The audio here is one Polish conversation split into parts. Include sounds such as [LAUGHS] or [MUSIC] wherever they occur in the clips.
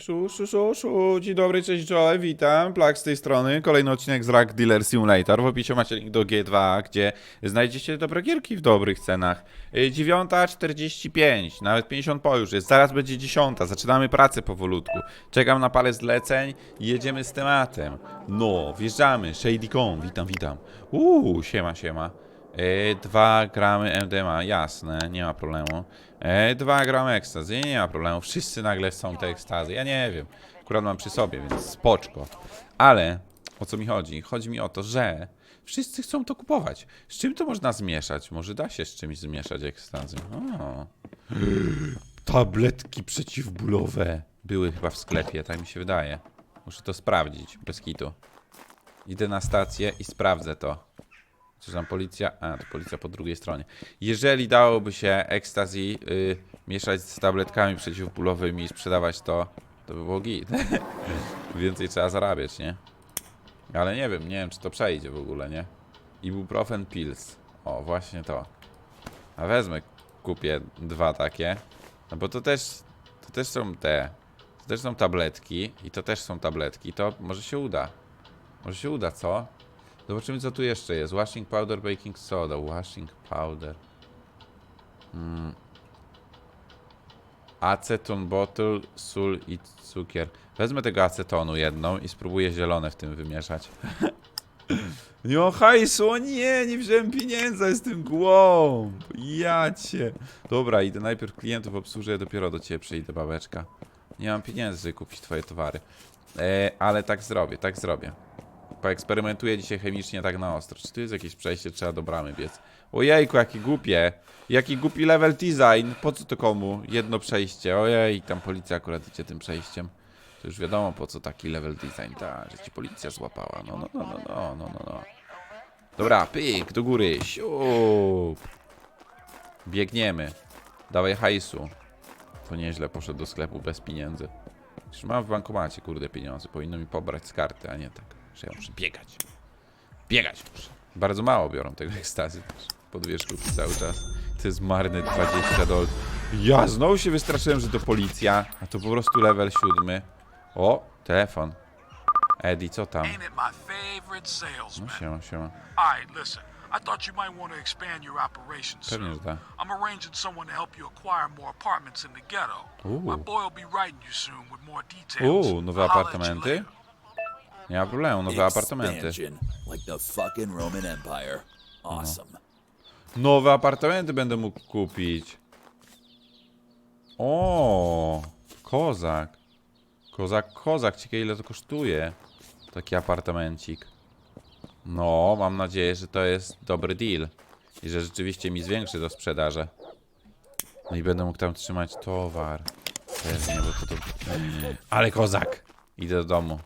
Szu, szu, szu, szu. Dzień dobry, cześć, czołem, witam. Plak z tej strony. Kolejny odcinek z Rack Dealer Simulator. W opisie macie link do G2, gdzie znajdziecie dobre gierki w dobrych cenach. Y, 9.45, nawet 50 po już jest. Zaraz będzie 10. Zaczynamy pracę powolutku. Czekam na parę zleceń i jedziemy z tematem. No, wjeżdżamy. Shady Con, witam, witam. Uuu, siema, siema. E, 2 gramy MDMA, jasne, nie ma problemu. E, 2 gramy ekstazy, nie ma problemu. Wszyscy nagle są te ekstazy, ja nie wiem. Akurat mam przy sobie, więc spoczko. Ale o co mi chodzi? Chodzi mi o to, że wszyscy chcą to kupować. Z czym to można zmieszać? Może da się z czymś zmieszać ekstazy? O. Tabletki przeciwbólowe były chyba w sklepie, tak mi się wydaje. Muszę to sprawdzić, bez kitu. Idę na stację i sprawdzę to. Czy tam policja? A, to policja po drugiej stronie. Jeżeli dałoby się ecstasy y, mieszać z tabletkami przeciwbólowymi i sprzedawać to, to by było git. [LAUGHS] Więcej trzeba zarabiać, nie? Ale nie wiem, nie wiem, czy to przejdzie w ogóle, nie? Ibuprofen pills. O, właśnie to. A wezmę, kupię dwa takie. No bo to też, to też są te, to też są tabletki i to też są tabletki. To może się uda. Może się uda, co? Zobaczymy, co tu jeszcze jest. Washing powder, baking soda. Washing powder. Mm. Aceton bottle, sól i cukier. Wezmę tego acetonu jedną i spróbuję zielone w tym wymieszać. [LAUGHS] mam hajsu, o nie, nie wziąłem pieniędzy, jestem głąb. Ja cię. Dobra, idę najpierw klientów obsłużę, dopiero do ciebie przyjdę, babeczka. Nie mam pieniędzy, żeby kupić twoje towary. E, ale tak zrobię, tak zrobię. Poeksperymentuję dzisiaj chemicznie tak na ostro. Czy tu jest jakieś przejście? Trzeba do bramy biec. Ojejku, jaki głupie. Jaki głupi level design. Po co to komu? Jedno przejście. Ojej, tam policja akurat idzie tym przejściem. To już wiadomo po co taki level design. Ta, że ci policja złapała. No, no, no, no, no, no, no, no. Dobra, pyk, do góry. Siup. Biegniemy. Dawaj hajsu. To nieźle poszedł do sklepu bez pieniędzy. Już mam w bankomacie, kurde, pieniądze. Powinno mi pobrać z karty, a nie tak, że ja muszę biegać. Biegać muszę. Bardzo mało biorą tego ekstazy też. Po dwie sztuki cały czas. To jest marne 20 dolarów. Ja znowu się wystraszyłem, że to policja, a to po prostu level siódmy. O, telefon. Eddie, co tam? No siema, siema. I thought you might want to expand your operations Pewnie, tak. I'm arranging someone to help you acquire more apartments in the ghetto. Ooh. My boy will be writing you soon with more details. Uuu, nowe apartamenty? Nie ma problemu, nowe apartamenty. Awesome. Nowe apartamenty będę mógł kupić. O, kozak. Kozak, kozak. Ciekawe ile to kosztuje. Taki apartamencik. No, mam nadzieję, że to jest dobry deal. I że rzeczywiście mi zwiększy do sprzedaży. No i będę mógł tam trzymać towar. Pewnie, bo to to... Ale kozak! Idę do domu.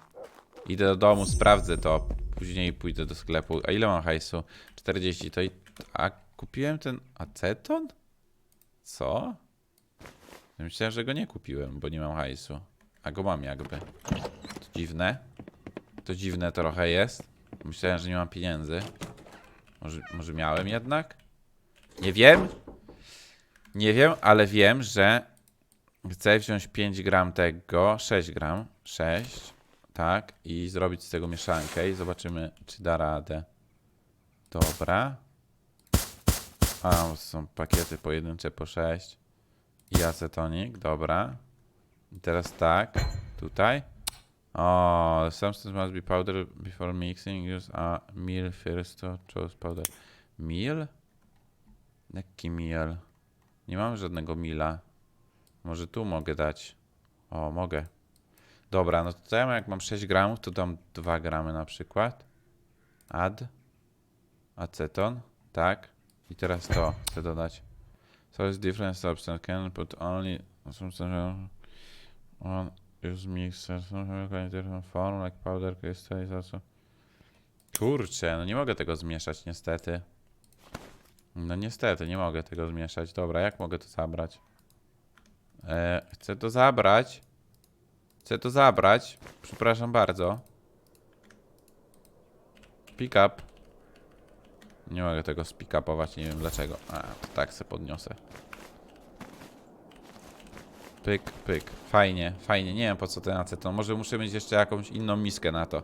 Idę do domu, sprawdzę to. Później pójdę do sklepu. A ile mam hajsu? 40. To i... A kupiłem ten aceton? Co? Myślałem, że go nie kupiłem, bo nie mam hajsu. A go mam jakby. To dziwne. To dziwne trochę jest. Myślałem, że nie mam pieniędzy. Może, może miałem jednak? Nie wiem. Nie wiem, ale wiem, że chcę wziąć 5 gram tego, 6 gram, 6, tak, i zrobić z tego mieszankę i zobaczymy, czy da radę. Dobra. A, są pakiety pojedyncze po 6 i acetonik, dobra. I teraz tak, tutaj. O, the substance must be powdered before mixing. Use a meal first to choose powder. Meal? Jaki meal? Nie mam żadnego mila. Może tu mogę dać. O, mogę. Dobra, no to ja jak mam 6 gramów, to dam 2 gramy na przykład. Add. Aceton. Tak. I teraz to chcę dodać. So it's different substance. Can put only substance on use mixer. Some form like powder crystal is also. Kurczę, no nie mogę tego zmieszać niestety. No niestety, nie mogę tego zmieszać. Dobra, jak mogę to zabrać? E, chcę to zabrać. Chcę to zabrać. Przepraszam bardzo. Pick up. Nie mogę tego spick-upować, nie wiem dlaczego. A, tak se podniosę. Pyk, pyk. Fajnie, fajnie. Nie wiem po co ten aceton. Może muszę mieć jeszcze jakąś inną miskę na to.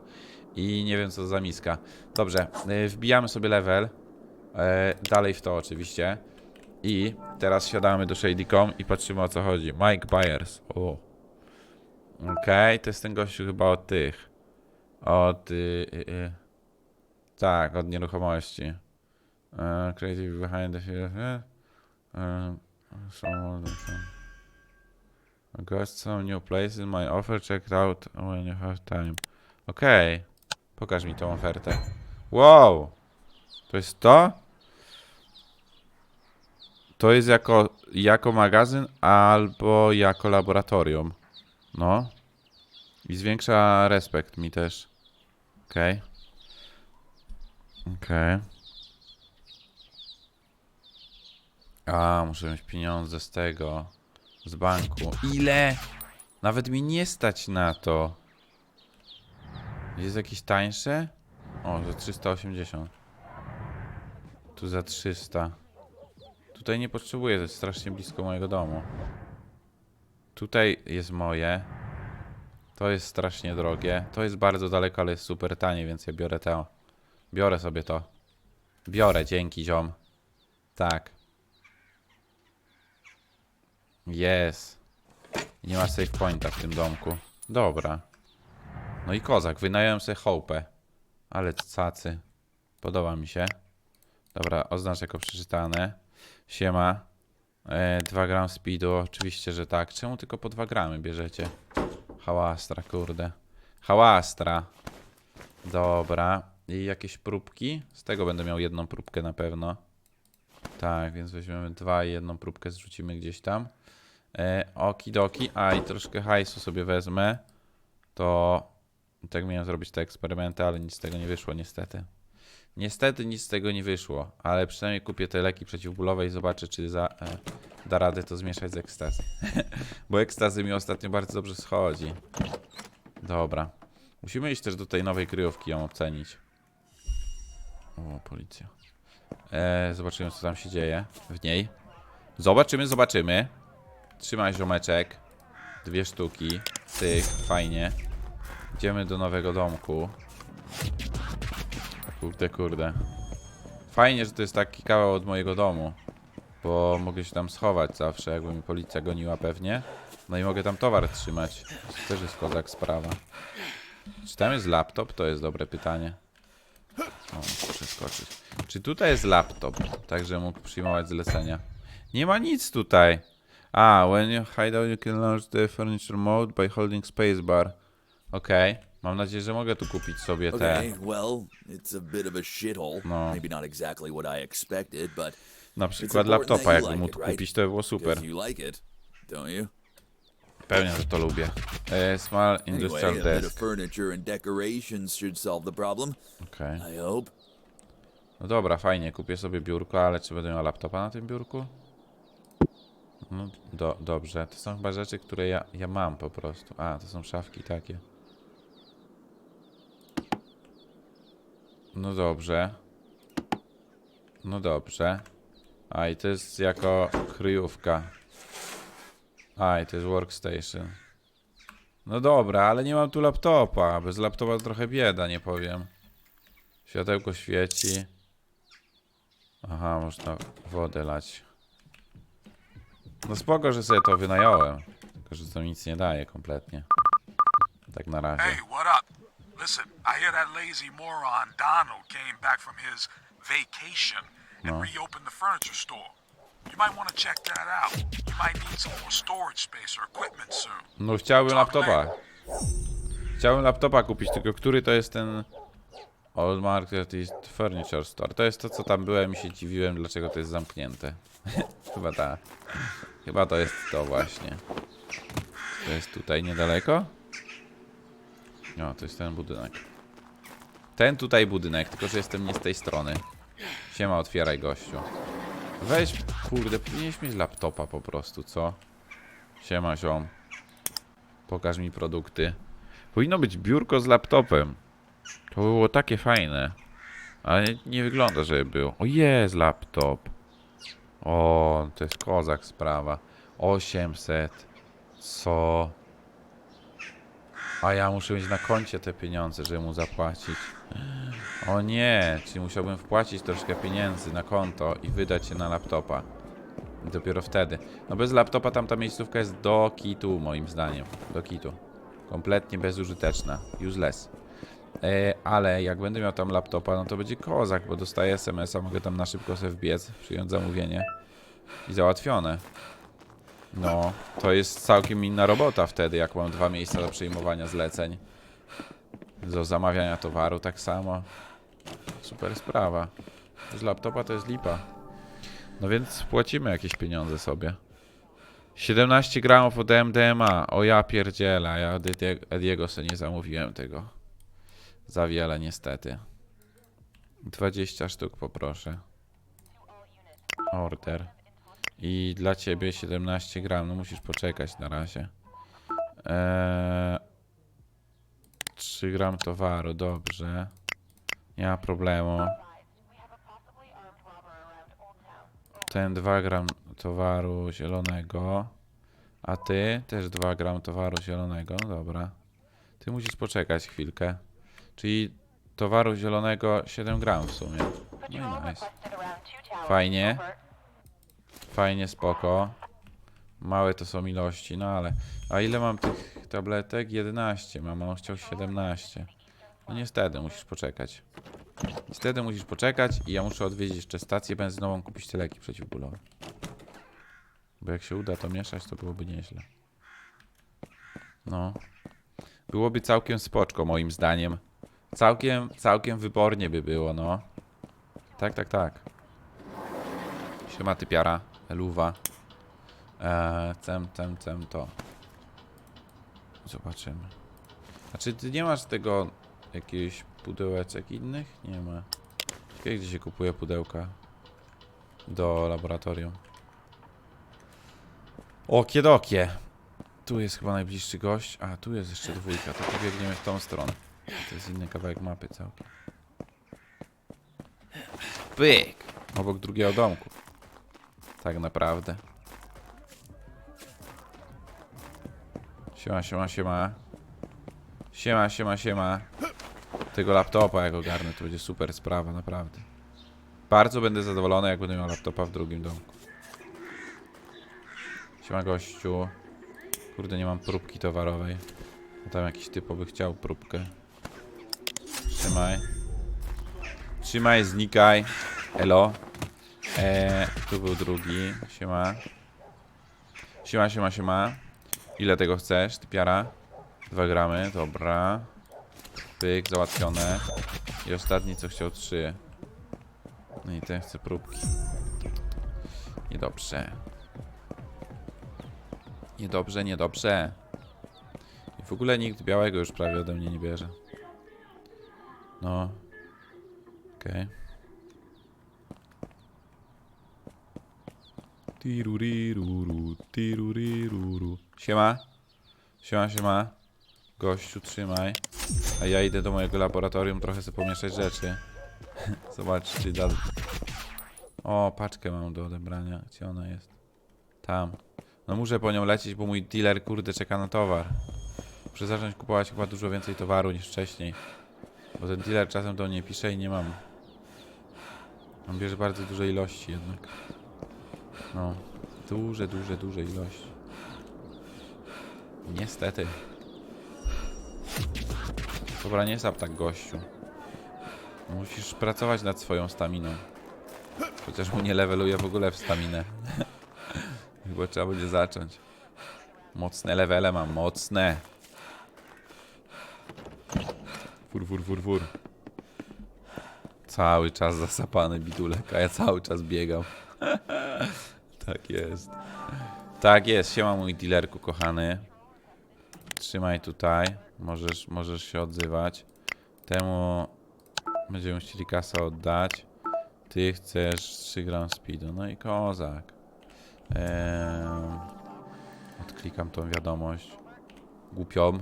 I nie wiem co za miska. Dobrze, y, wbijamy sobie level. E, dalej w to oczywiście. I teraz siadamy do Shady.com i patrzymy o co chodzi. Mike Byers. O. Okej, to jest ten gościu chyba od tych. Od... Y, y, y. Tak, od nieruchomości. E, creative behind the field. I got some new places in my offer. Check out when you have time. Okej. Pokaż mi tą ofertę. Wow! To jest to? To jest jako, jako magazyn albo jako laboratorium. No. I zwiększa respekt mi też. Okej. Okej. A, muszę mieć pieniądze z tego. Z banku. Ile? Nawet mi nie stać na to. Jest jakieś tańsze? O, za 380. Tu za 300. Tutaj nie potrzebuję, to jest strasznie blisko mojego domu. Tutaj jest moje. To jest strasznie drogie. To jest bardzo daleko, ale jest super tanie, więc ja biorę to. Biorę sobie to. Biorę, dzięki ziom. Tak. Jest. Nie ma save pointa w tym domku. Dobra. No i kozak, wynająłem sobie hołpę. Ale cacy. Podoba mi się. Dobra, oznacz jako przeczytane. Siema. E, 2 gram speedu, oczywiście, że tak. Czemu tylko po 2 gramy bierzecie? Hałastra, kurde. Hałastra. Dobra. I jakieś próbki? Z tego będę miał jedną próbkę na pewno. Tak, więc weźmiemy dwa i jedną próbkę zrzucimy gdzieś tam. E, okidoki. A i troszkę hajsu sobie wezmę. To tak miałem zrobić te eksperymenty, ale nic z tego nie wyszło niestety. Niestety nic z tego nie wyszło, ale przynajmniej kupię te leki przeciwbólowe i zobaczę, czy za, e, da radę to zmieszać z ekstazy. [LAUGHS] Bo ekstazy mi ostatnio bardzo dobrze schodzi. Dobra. Musimy iść też do tej nowej kryjówki ją ocenić. O, policja. E, zobaczymy, co tam się dzieje w niej. Zobaczymy, zobaczymy. Trzymaj ziomeczek. Dwie sztuki. Tych, fajnie. Idziemy do nowego domku. Kurde, kurde. Fajnie, że to jest taki kawał od mojego domu. Bo mogę się tam schować zawsze, jakby mi policja goniła pewnie. No i mogę tam towar trzymać. To też jest kozak sprawa. Czy tam jest laptop? To jest dobre pytanie. O, muszę przeskoczyć. Czy tutaj jest laptop? Tak, że mógł przyjmować zlecenia. Nie ma nic tutaj. A, when you hide out, you can launch the furniture mode by holding spacebar. Okej. Mam nadzieję, że mogę tu kupić sobie te. Okay, well, it's a bit of a shithole. No. Maybe not exactly what I expected, but Na przykład laptopa, jakbym mógł kupić, to by było super. Pewnie, że to lubię. E, small industrial desk. hope. No dobra, fajnie, kupię sobie biurko, ale czy będę miał laptopa na tym biurku? No, do, dobrze. To są chyba rzeczy, które ja, ja mam po prostu. A, to są szafki takie. No dobrze. No dobrze. A, i to jest jako kryjówka. A, i to jest workstation. No dobra, ale nie mam tu laptopa. Bez laptopa to trochę bieda, nie powiem. Światełko świeci. Aha, można wodę lać. No spoko, że sobie to wynająłem. Tylko, że to nic nie daje kompletnie. Tak na razie. Hey, what up? Listen, I hear that lazy moron Donald came back from his vacation and reopened the furniture store. You might want to check that out. You might need some more storage space or equipment soon. No chciałbym laptopa. Chciałbym laptopa kupić, tylko który to jest ten... Old Market Furniture Store. To jest to, co tam byłem i się dziwiłem, dlaczego to jest zamknięte. [LAUGHS] Chyba tak. Chyba to jest to właśnie. To jest tutaj niedaleko? No, to jest ten budynek. Ten tutaj budynek, tylko że jestem nie z tej strony. Siema, otwieraj gościu. Weź, kurde, powinieneś mieć laptopa po prostu, co? Siema, ziom. Pokaż mi produkty. Powinno być biurko z laptopem. To by było takie fajne. Ale nie, wygląda, żeby było. O, jest laptop. O, to jest kozak sprawa. 800. Co? A ja muszę mieć na koncie te pieniądze, żeby mu zapłacić. O nie, czyli musiałbym wpłacić troszkę pieniędzy na konto i wydać je na laptopa. I dopiero wtedy. No bez laptopa tam ta miejscówka jest do kitu, moim zdaniem. Do kitu. Kompletnie bezużyteczna. Useless. E, ale jak będę miał tam laptopa, no to będzie kozak, bo dostaję SMS-a, mogę tam na szybko sobie wbiec, przyjąć zamówienie i załatwione. No, to jest całkiem inna robota wtedy, jak mam dwa miejsca do przyjmowania zleceń. Do zamawiania towaru tak samo. Super sprawa. Z laptopa to jest lipa. No więc płacimy jakieś pieniądze sobie. 17 gramów od MDMA. O ja pierdzielę, a ja od Ediego sobie nie zamówiłem tego. Za wiele niestety. 20 sztuk poproszę. Order. I dla ciebie 17 gram. No musisz poczekać na razie. Eee, 3 gram towaru, dobrze. Nie ma problemu. Ten 2 gram towaru zielonego. A ty też 2 gram towaru zielonego. No dobra. Ty musisz poczekać chwilkę. Czyli towaru zielonego 7 gram w sumie. No nice. Fajnie. Fajnie, spoko. Małe to są ilości, no ale... A ile mam tych tabletek? 11 mam, on chciał 17. No niestety, musisz poczekać. Niestety musisz poczekać i ja muszę odwiedzić jeszcze stację benzynową, kupić te leki przeciwbólowe. Bo jak się uda to mieszać, to byłoby nieźle. No. Byłoby całkiem spoczko, moim zdaniem. Całkiem, całkiem wybornie by było, no. Tak, tak, tak. Siema typiara, eluwa. Eee, cem, cem, cem to. Zobaczymy. Znaczy ty nie masz tego jakichś pudełeczek innych? Nie ma. Ciekawe, gdzie się kupuje pudełka do laboratorium. O, kiedokie. Tu jest chyba najbliższy gość. A, tu jest jeszcze dwójka. To pobiegniemy w tą stronę. To jest inny kawałek mapy całkiem. Pyk! Obok drugiego domku. Tak naprawdę. Siema, siema, siema. Siema, siema, siema. Tego laptopa jak ogarnę, to będzie super sprawa, naprawdę. Bardzo będę zadowolony, jak będę miał laptopa w drugim domku. Siema, gościu. Kurde, nie mam próbki towarowej. A tam jakiś typowy chciał próbkę. Trzymaj. Trzymaj, znikaj. Elo. Eee, tu był drugi. Siema. Siema, siema, siema. Ile tego chcesz, typiara? 2 gramy, dobra. Pyk, załatwione. I ostatni, co chciał 3. No i ten chce próbki. Niedobrze. Niedobrze, niedobrze. I w ogóle nikt białego już prawie ode mnie nie bierze. No. Okej. Tiruriruru, tiruriruru. Siema. Siema, siema. Gościu, trzymaj. A ja idę do mojego laboratorium trochę sobie pomieszać rzeczy. [LAUGHS] Zobacz, czy da... O, paczkę mam do odebrania. Gdzie ona jest? Tam. No muszę po nią lecieć, bo mój dealer, kurde, czeka na towar. Muszę zacząć kupować chyba dużo więcej towaru niż wcześniej. Bo ten dealer czasem do mnie pisze i nie mam. On bierze bardzo duże ilości jednak. No. Duże, duże, duże ilości. Niestety. Dobra, nie sap tak gościu. Musisz pracować nad swoją staminą. Chociaż mu nie leveluje w ogóle w staminę. [LAUGHS] Chyba trzeba będzie zacząć. Mocne levele mam, mocne. Fur, fur, fur, fur. Cały czas zasapany bidulek, a ja cały czas biegam. [LAUGHS] tak jest. Tak jest, siema mój dealerku kochany. Trzymaj tutaj. Możesz, możesz się odzywać. Temu będziemy chcieli kasę oddać. Ty chcesz 3 gram speedu. No i kozak. Eee, odklikam tą wiadomość. Głupią.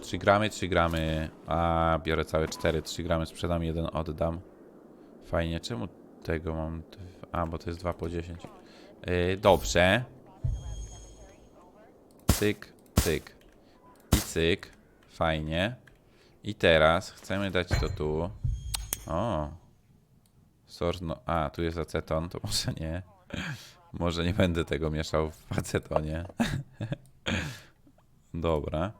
3 gramy, 3 gramy. A biorę całe 4. 3 gramy sprzedam, jeden oddam. Fajnie. Czemu tego mam? A, bo to jest 2 po 10. Eee, dobrze. cyk, cyk. I cyk. Fajnie. I teraz chcemy dać to tu. O. Source no... A, tu jest aceton, to może nie. [LAUGHS] Może nie będę tego mieszał w acetonie. [LAUGHS] Dobra.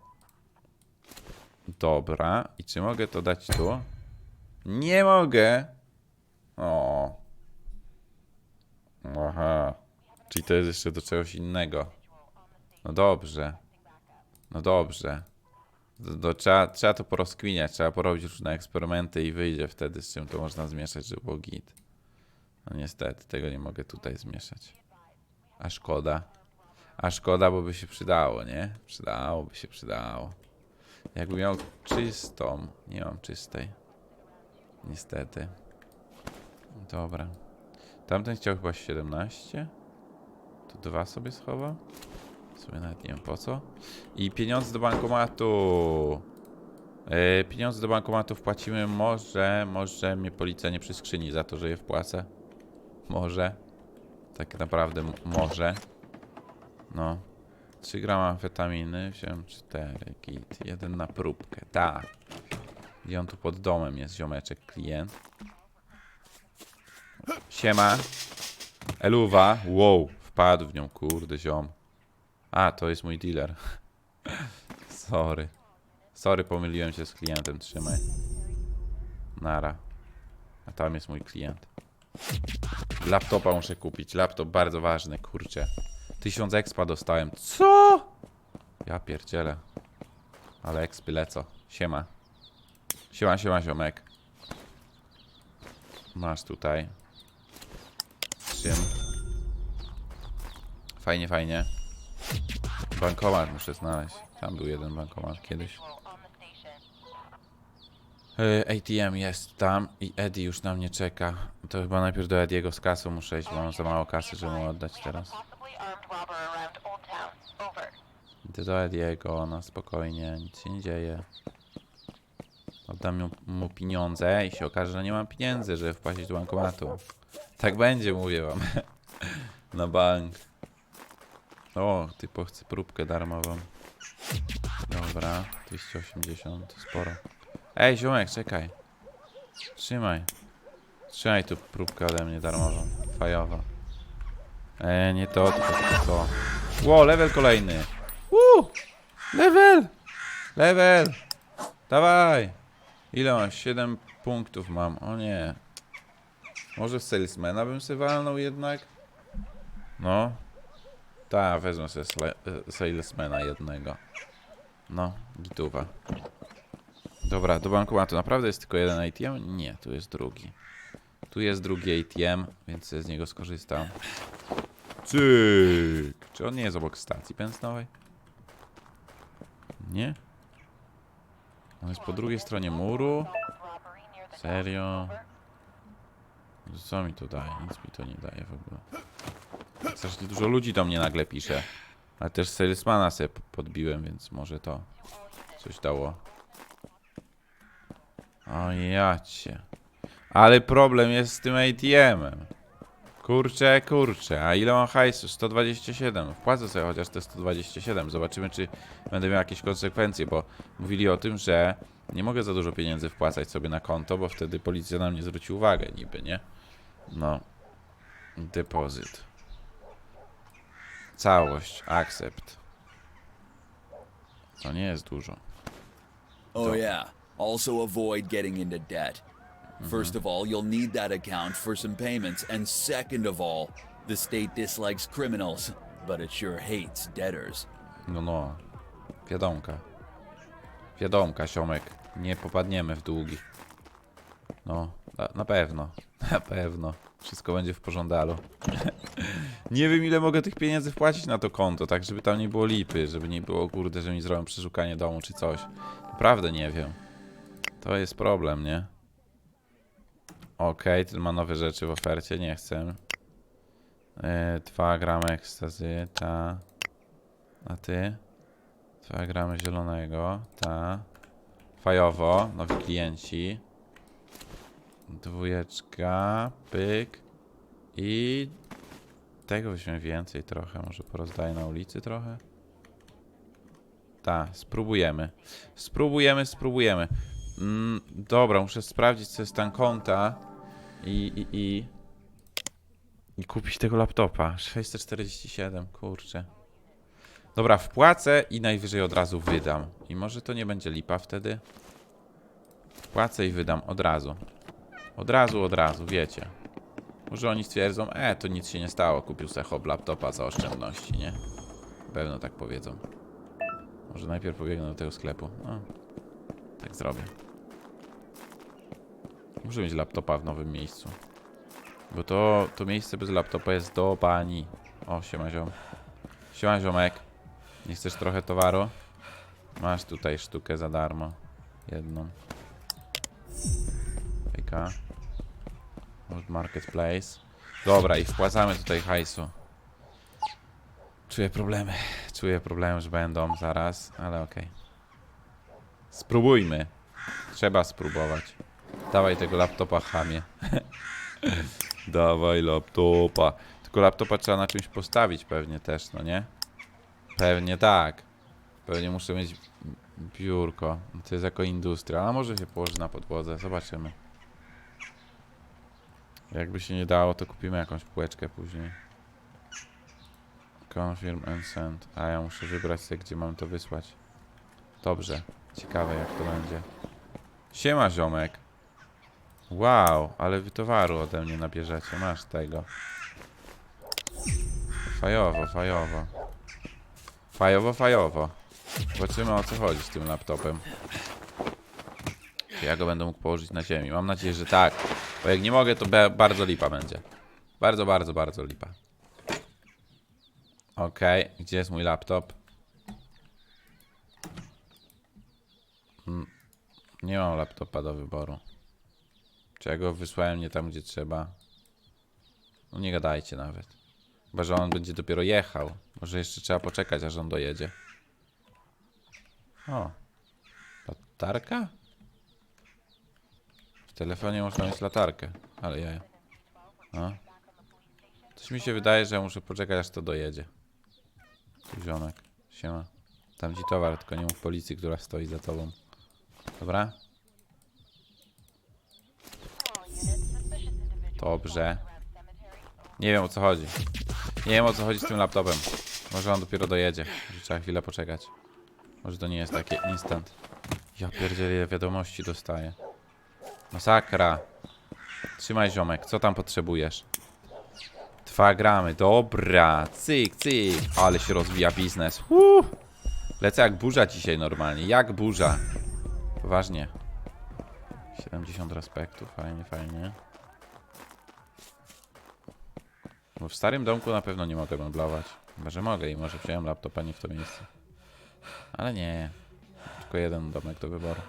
Dobra. I czy mogę to dać tu? Nie mogę. O. Aha. Czyli to jest jeszcze do czegoś innego. No dobrze. No dobrze. Do, do, trzeba, trzeba to porozkminiać, trzeba porobić różne eksperymenty i wyjdzie wtedy, z czym to można zmieszać, żeby było git. No niestety, tego nie mogę tutaj zmieszać. A szkoda. A szkoda, bo by się przydało, nie? Przydałoby się, przydało. Jakby miał czystą. Nie mam czystej. Niestety. Dobra. Tamten chciał chyba 17. To dwa sobie schowa. Sobie nawet nie wiem po co. I pieniądze do bankomatu. E, pieniądze do bankomatu wpłacimy. Może, może mnie policja nie przyskrzyni za to, że je wpłacę. Może. Tak naprawdę może. No. 3 grama amfetaminy, wziąłem 4 git, jeden na próbkę, tak. Gdzie on tu pod domem jest, ziomeczek, klient. Siema. Eluwa, wow, wpadł w nią, kurde ziom. A, to jest mój dealer. [LAUGHS] Sorry. Sorry, pomyliłem się z klientem, trzymaj. Nara. A tam jest mój klient. Laptopa muszę kupić, laptop bardzo ważny, kurczę. 1000 expa dostałem. Co? Ja pierdzielę. Ale expy lecą. Siema. Siema, siema, ziomek. Masz tutaj. Czym? Fajnie, fajnie. Bankomat muszę znaleźć. Tam był jeden bankomat kiedyś. Y, ATM jest tam i Eddie już na mnie czeka. To chyba najpierw do Ediego z kasą muszę iść, bo mam za mało kasy, żeby mu oddać teraz. Idę do Ediego, no spokojnie, nic się nie dzieje. Oddam mu, mu pieniądze i się okaże, że nie mam pieniędzy, żeby wpłacić do bankomatu. Tak będzie, mówię wam. [LAUGHS] Na bank. O, typo chcę próbkę darmową. Dobra, 280, to sporo. Ej, ziomek, czekaj. Trzymaj. Trzymaj tu próbkę ode mnie darmową. Fajowo. Ej, nie to, tylko to. Ło, level kolejny. Uuu! Level! Level! Dawaj! Ile mam? 7 punktów mam. O nie. Może w salesmana bym sobie walnął jednak? No. Ta, wezmę sobie e, salesmana jednego. No, gituwa. Dobra, do bankomatu. Naprawdę jest tylko jeden ATM? Nie, tu jest drugi. Tu jest drugi ATM, więc z niego skorzystam. Cyk! Czy on nie jest obok stacji benzynowej? Nie? On jest po drugiej stronie muru? Serio? Co mi to daje? Nic mi to nie daje w ogóle. Strasznie dużo ludzi do mnie nagle pisze. Ale też salesmana sobie podbiłem, więc może to coś dało. O jacie. Ale problem jest z tym ATM-em. Kurczę, kurczę. A ile mam hajsu? 127. Wpłacę sobie chociaż te 127. Zobaczymy, czy będę miał jakieś konsekwencje, bo mówili o tym, że nie mogę za dużo pieniędzy wpłacać sobie na konto, bo wtedy policja na mnie zwróci uwagę niby, nie? No. Depozyt. Całość. Accept. To nie jest dużo. Oh, yeah. Also, avoid getting into debt. First of all, you'll need that account for some payments, and second of all, the state dislikes criminals, but it sure hates debtors. No, no. Wiadomka. Wiadomka, siomek. Nie popadniemy w długi. No, na, na pewno. [LAUGHS] Na pewno. Wszystko będzie w pożądalu. [LAUGHS] nie wiem, ile mogę tych pieniędzy wpłacić na to konto, tak żeby tam nie było lipy, żeby nie było, kurde, że mi zrobią przeszukanie domu czy coś. Naprawdę nie wiem. To jest problem, nie? Okej, ten ma nowe rzeczy w ofercie, nie chcę. 2 gramy ekstazy, ta. A ty? 2 gramy zielonego, ta. Fajowo, nowi klienci. Dwójeczka, pyk. I tego weźmiemy więcej trochę, może porozdaję na ulicy trochę. Tak, spróbujemy. Spróbujemy, spróbujemy. Mm, dobra, muszę sprawdzić co jest stan konta i, i, i, i kupić tego laptopa. 647, kurczę. Dobra, wpłacę i najwyżej od razu wydam. I może to nie będzie lipa wtedy? Wpłacę i wydam od razu. Od razu, od razu, wiecie. Może oni stwierdzą, e, to nic się nie stało, kupił sobie hop laptopa za oszczędności, nie? Pewno tak powiedzą. Może najpierw pobiegnę do tego sklepu. No, tak zrobię. Muszę mieć laptopa w nowym miejscu. Bo to, to miejsce bez laptopa jest do bani. O, siema ziom. Siema ziomek. Nie chcesz trochę towaru? Masz tutaj sztukę za darmo. Jedną. Hejka. Marketplace. Dobra, i wpłacamy tutaj hajsu. Czuję problemy. Czuję problemy, że będą zaraz, ale okej. Spróbujmy. Trzeba spróbować. Dawaj tego laptopa, chamie. [LAUGHS] Dawaj laptopa. Tylko laptopa trzeba na czymś postawić pewnie też, no nie? Pewnie tak. Pewnie muszę mieć biurko. To jest jako industria. A może się położy na podłodze. Zobaczymy. Jakby się nie dało, to kupimy jakąś półeczkę później. Confirm and send. A ja muszę wybrać sobie, gdzie mam to wysłać. Dobrze. Ciekawe, jak to będzie. Siema, ziomek. Wow, ale wy towaru ode mnie nabierzecie. Masz tego. Fajowo, fajowo. Fajowo, fajowo. Zobaczymy o co chodzi z tym laptopem. Czy ja go będę mógł położyć na ziemi? Mam nadzieję, że tak. Bo jak nie mogę, to bardzo lipa będzie. Bardzo, bardzo, bardzo lipa. Okej, gdzie jest mój laptop? Mm, Nie mam laptopa do wyboru. Czy ja wysłałem nie tam, gdzie trzeba? No nie gadajcie nawet. Chyba, że on będzie dopiero jechał. Może jeszcze trzeba poczekać, aż on dojedzie. O. Latarka? W telefonie można mieć latarkę. Ale ja. No. Coś mi się wydaje, że muszę poczekać, aż to dojedzie. Ziomek. Siema. Tam ci towar, tylko nie mów policji, która stoi za tobą. Dobra? Dobrze. Nie wiem o co chodzi. Nie wiem o co chodzi z tym laptopem. Może on dopiero dojedzie. Może Trzeba chwilę poczekać. Może to nie jest takie instant. Ja pierdzielę wiadomości dostaję. Masakra. Trzymaj ziomek, co tam potrzebujesz? Dwa gramy, dobra. Cyk, cyk. Ale się rozwija biznes. Uh. Lecę jak burza dzisiaj normalnie. Jak burza. Poważnie. 70 respektu, fajnie, fajnie. Bo w starym domku na pewno nie mogę meblować. Chyba, że mogę i może wziąłem laptopa nie w to miejsce. Ale nie. Tylko jeden domek do wyboru.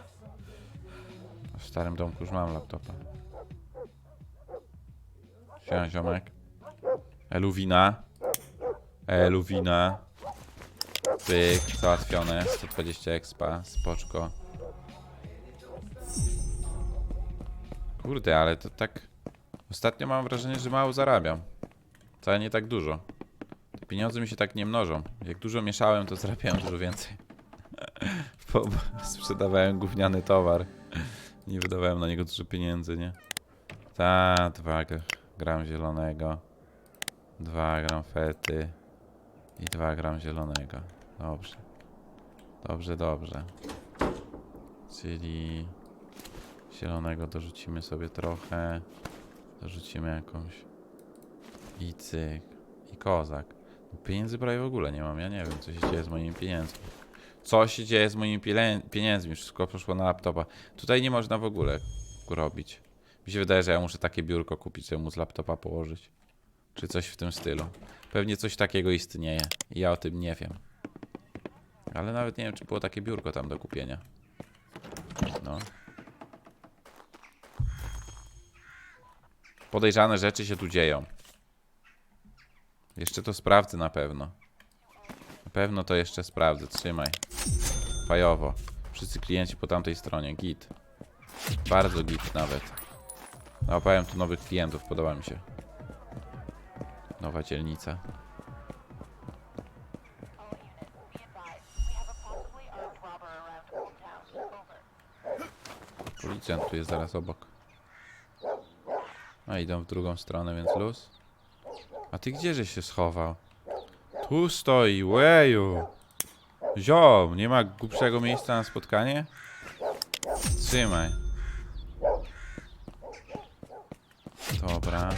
Starym domku już mam laptopa. Siema ziomek. Eluwina. Eluwina. Pyk, załatwione. 120 expa, spoczko. Kurde, ale to tak... Ostatnio mam wrażenie, że mało zarabiam. Wcale nie tak dużo. Te pieniądze mi się tak nie mnożą. Jak dużo mieszałem, to zarabiałem dużo więcej. Bo [LAUGHS] sprzedawałem gówniany towar. Nie wydawałem na niego dużo pieniędzy, nie? Ta, dwa gram zielonego. Dwa gram fety. I dwa gram zielonego. Dobrze. Dobrze, dobrze. Czyli zielonego dorzucimy sobie trochę. Dorzucimy jakąś. I cyk. I kozak. Pieniędzy prawie w ogóle nie mam. Ja nie wiem, co się dzieje z moimi pieniędzmi. Co się dzieje z moimi pieniędzmi? Wszystko poszło na laptopa. Tutaj nie można w ogóle robić. Mi się wydaje, że ja muszę takie biurko kupić, żeby móc laptopa położyć. Czy coś w tym stylu. Pewnie coś takiego istnieje. Ja o tym nie wiem. Ale nawet nie wiem, czy było takie biurko tam do kupienia. No. Podejrzane rzeczy się tu dzieją. Jeszcze to sprawdzę na pewno pewno to jeszcze sprawdzę. Trzymaj. Fajowo. Wszyscy klienci po tamtej stronie. Git. Bardzo git nawet. No, Nałapałem tu nowych klientów, podoba mi się. Nowa dzielnica. Policjant tu jest zaraz obok. A idą w drugą stronę, więc luz. A ty gdzieże się schował? Tu stoi, łeju! Ziom, nie ma głupszego miejsca na spotkanie? Trzymaj. Dobra.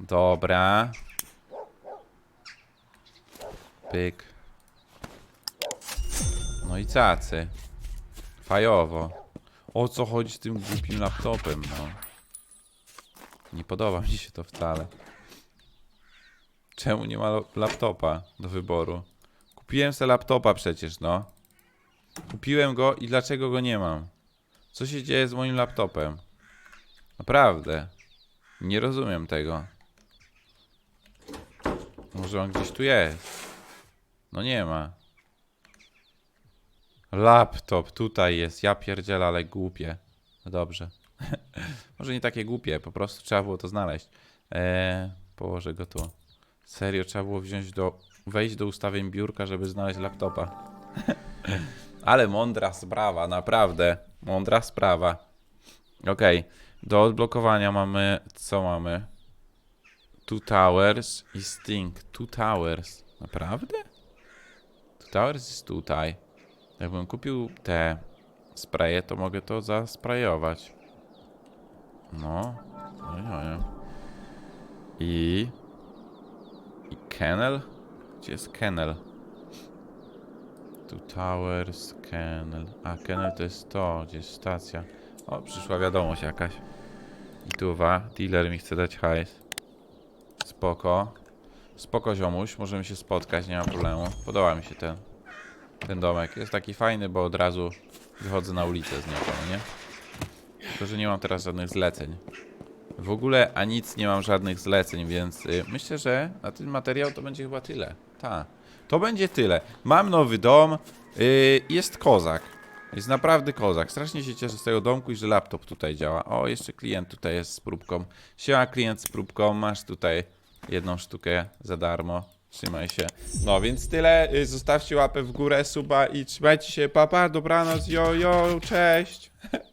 Dobra. Pyk. No i cacy. Fajowo. O co chodzi z tym głupim laptopem, no? Nie podoba mi się to wcale. Czemu nie ma laptopa do wyboru? Kupiłem sobie laptopa przecież, no. Kupiłem go i dlaczego go nie mam? Co się dzieje z moim laptopem? Naprawdę. Nie rozumiem tego. Może on gdzieś tu jest. No nie ma. Laptop tutaj jest. Ja pierdzielę, ale głupie. No dobrze. [LAUGHS] Może nie takie głupie, po prostu trzeba było to znaleźć. Eee, położę go tu. Serio, trzeba było wziąć do, wejść do ustawień biurka, żeby znaleźć laptopa. [LAUGHS] Ale mądra sprawa, naprawdę. Mądra sprawa. Okej, do odblokowania mamy, co mamy? Two Towers i Sting. Two Towers. Naprawdę? Two Towers jest tutaj. Jakbym kupił te spraye, to mogę to zasprayować. No. No, no, no. I... I Kennel? Gdzie jest Kennel? Two Towers, Kennel. A, Kennel to jest to, gdzie jest stacja. O, przyszła wiadomość jakaś. I tuwa, dealer mi chce dać hajs. Spoko. Spoko ziomuś, możemy się spotkać, nie ma problemu. Podoba mi się ten, ten domek. Jest taki fajny, bo od razu wychodzę na ulicę z niego, nie? Tylko, że nie mam teraz żadnych zleceń. W ogóle a nic nie mam żadnych zleceń, więc y, myślę, że na ten materiał to będzie chyba tyle. Tak. To będzie tyle. Mam nowy dom. Y, jest kozak. Jest naprawdę kozak. Strasznie się cieszę z tego domku i że laptop tutaj działa. O, jeszcze klient tutaj jest z próbką. Siema klient z próbką. Masz tutaj jedną sztukę za darmo. Trzymaj się. No więc tyle. Y, Zostawcie łapę w górę, suba i trzymajcie się. Papa, dobranoc, jo, jo, cześć. [LAUGHS]